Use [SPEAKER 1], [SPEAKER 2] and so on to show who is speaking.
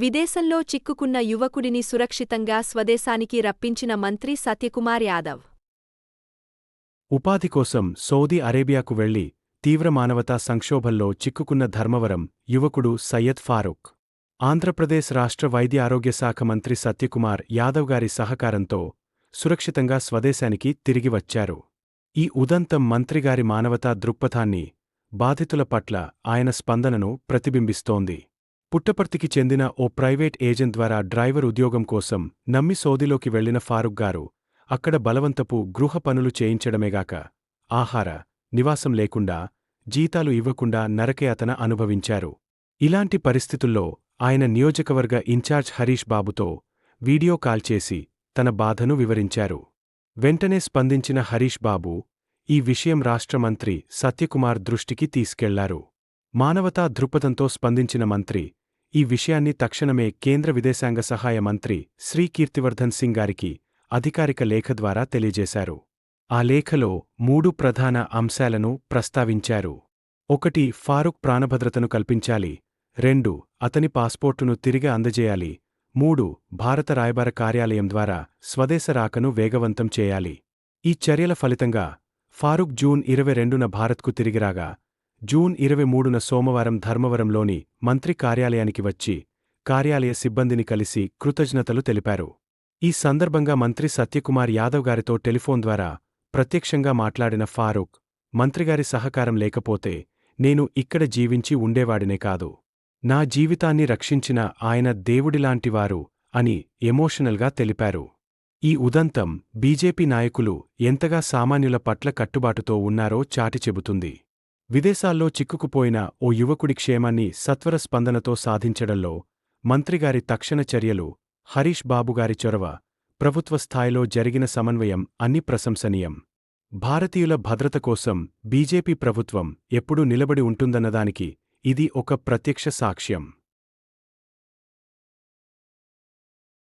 [SPEAKER 1] విదేశంలో చిక్కుకున్న యువకుడిని సురక్షితంగా స్వదేశానికి రప్పించిన మంత్రి సత్యకుమార్ యాదవ్.
[SPEAKER 2] ఉపాధి కోసం సౌదీ అరేబియాకు వెళ్ళి తీవ్ర మానవతా సంక్షోభంలో చిక్కుకున్న ధర్మవరం యువకుడు సయ్యద్ ఫారూక్. ఆంధ్రప్రదేశ్ రాష్ట్ర వైద్య ఆరోగ్య శాఖ మంత్రి సత్యకుమార్ యాదవ్ గారి సహకారంతో సురక్షితంగా స్వదేశానికి తిరిగి వచ్చారు. ఈ ఉదంతం మంత్రిగారి మానవతా దృక్పథాన్ని బాధితుల పట్ల ఆయన స్పందనను ప్రతిబింబిస్తోంది. పుట్టపర్తికి చెందిన ఓ ప్రైవేట్ ఏజెంట్ ద్వారా డ్రైవర్ ఉద్యోగం కోసం నమ్మి సౌదీలోకి వెళ్ళిన ఫారూక్ గారు అక్కడ బలవంతపు గృహ పనులు చేయించడమేగాక ఆహార నివాసం లేకుండా జీతాలు ఇవ్వకుండా నరకయాతన అనుభవించారు. ఇలాంటి పరిస్థితుల్లో ఆయన నియోజకవర్గ ఇన్ఛార్జ్ హరీష్ బాబుతో వీడియో కాల్ చేసి తన బాధను వివరించారు. వెంటనే స్పందించిన హరీష్ బాబు ఈ విషయం రాష్ట్ర మంత్రి సత్యకుమార్ దృష్టికి తీసుకెళ్ళారు. మానవతా దృక్పథంతో స్పందించిన మంత్రి ఈ విషయాన్ని తక్షణమే కేంద్ర విదేశాంగ సహాయ మంత్రి శ్రీ కీర్తివర్ధన్ సింగ్ గారికి అధికారిక లేఖ ద్వారా తెలియజేశారు. ఆ లేఖలో మూడు ప్రధాన అంశాలను ప్రస్తావించారు. ఒకటి ఫారూక్ ప్రాణభద్రతను కల్పించాలి. రెండు అతని పాస్పోర్టును తిరిగి అందజేయాలి. మూడు భారత రాయబార కార్యాలయం ద్వారా స్వదేశ రాకను వేగవంతం చేయాలి. ఈ చర్యల ఫలితంగా ఫారూక్ జూన్ ఇరవై రెండున భారత్కు తిరిగిరాగా జూన్ ఇరవై మూడున సోమవారం ధర్మవరంలోని మంత్రి కార్యాలయానికి వచ్చి కార్యాలయ సిబ్బందిని కలిసి కృతజ్ఞతలు తెలిపారు. ఈ సందర్భంగా మంత్రి సత్యకుమార్ యాదవ్ గారితో టెలిఫోన్ ద్వారా ప్రత్యక్షంగా మాట్లాడిన ఫారూక్ మంత్రిగారి సహకారం లేకపోతే నేను ఇక్కడ జీవించి ఉండేవాడినే కాదు. నా జీవితాన్ని రక్షించిన ఆయన దేవుడిలాంటివారు అని ఎమోషనల్గా తెలిపారు. ఈ ఉదంతం బీజేపీ నాయకులు ఎంతగా సామాన్యుల పట్ల కట్టుబాటుతో ఉన్నారో చాటి చెబుతుంది విదేశాల్లో చిక్కుకుపోయిన ఓ యువకుడి క్షేమాన్ని సత్వర స్పందనతో సాధించడంలో మంత్రిగారి తక్షణ చర్యలు హరీష్ బాబుగారి చొరవ ప్రభుత్వ స్థాయిలో జరిగిన సమన్వయం అన్ని ప్రశంసనీయం. భారతీయుల భద్రత కోసం బీజేపీ ప్రభుత్వం ఎప్పుడూ నిలబడి ఉంటుందన్నదానికి ఇది ఒక ప్రత్యక్ష సాక్ష్యం.